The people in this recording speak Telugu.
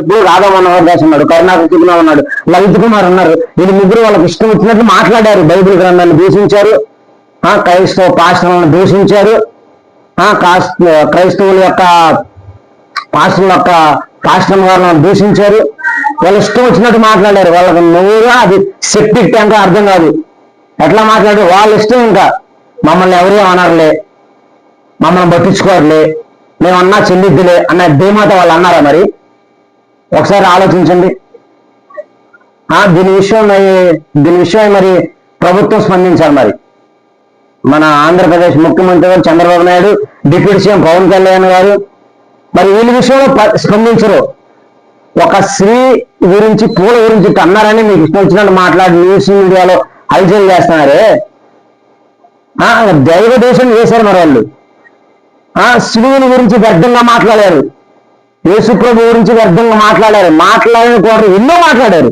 ఇప్పుడు రాధా మనోహర్ దాస్ ఉన్నాడు కరుణాకర్ తిరుగునా ఉన్నాడు లలిత్ కుమార్ ఉన్నారు. వీళ్ళు ముగ్గురు వాళ్ళకి ఇష్టం వచ్చినట్టు మాట్లాడారు. బైబిల్ గ్రంథాన్ని దూషించారు. ఆ క్రైస్తవ పాస్టర్లను దూషించారు. ఆ క్రైస్తవుల యొక్క పాస్టర్ల యొక్క పాస్టర్ వాళ్ళని దూషించారు. వాళ్ళు ఇష్టం వచ్చినట్టు మాట్లాడారు. వాళ్ళకి నువ్వుగా అది సెప్టిక్ ట్యాంక్ అర్థం కాదు. ఎట్లా మాట్లాడారు? వాళ్ళ ఇష్టం ఇంకా. మమ్మల్ని ఎవరు అనర్లే. మమ్మల్ని పట్టించుకోరులే. మేమన్నా చెల్లిద్దులే అన్న ధీమాత వాళ్ళు అన్నారా మరి? ఒకసారి ఆలోచించండి. దీని విషయం మరి- దీని విషయం మరి ప్రభుత్వం స్పందించాలి మరి. మన ఆంధ్రప్రదేశ్ ముఖ్యమంత్రి గారు చంద్రబాబు నాయుడు డిప్యూటీ సీఎం పవన్ కళ్యాణ్ గారు మరి వీళ్ళ విషయంలో ప- స్పందించరు. ఒక స్త్రీ గురించి పూల గురించి అన్నారని మీకు ఇష్టం వచ్చినట్టు మాట్లాడి న్యూస్ మీడియాలో హల్చల్ చేస్తున్నారే. దైవ దేశం చేశారు మరి వాళ్ళు. స్త్రీని గురించి వ్యర్థంగా మాట్లాడారు. యేసుప్రభు గురించి వ్యర్థంగా మాట్లాడారు. మాట్లాడిన కూడా ఎన్నో మాట్లాడారు.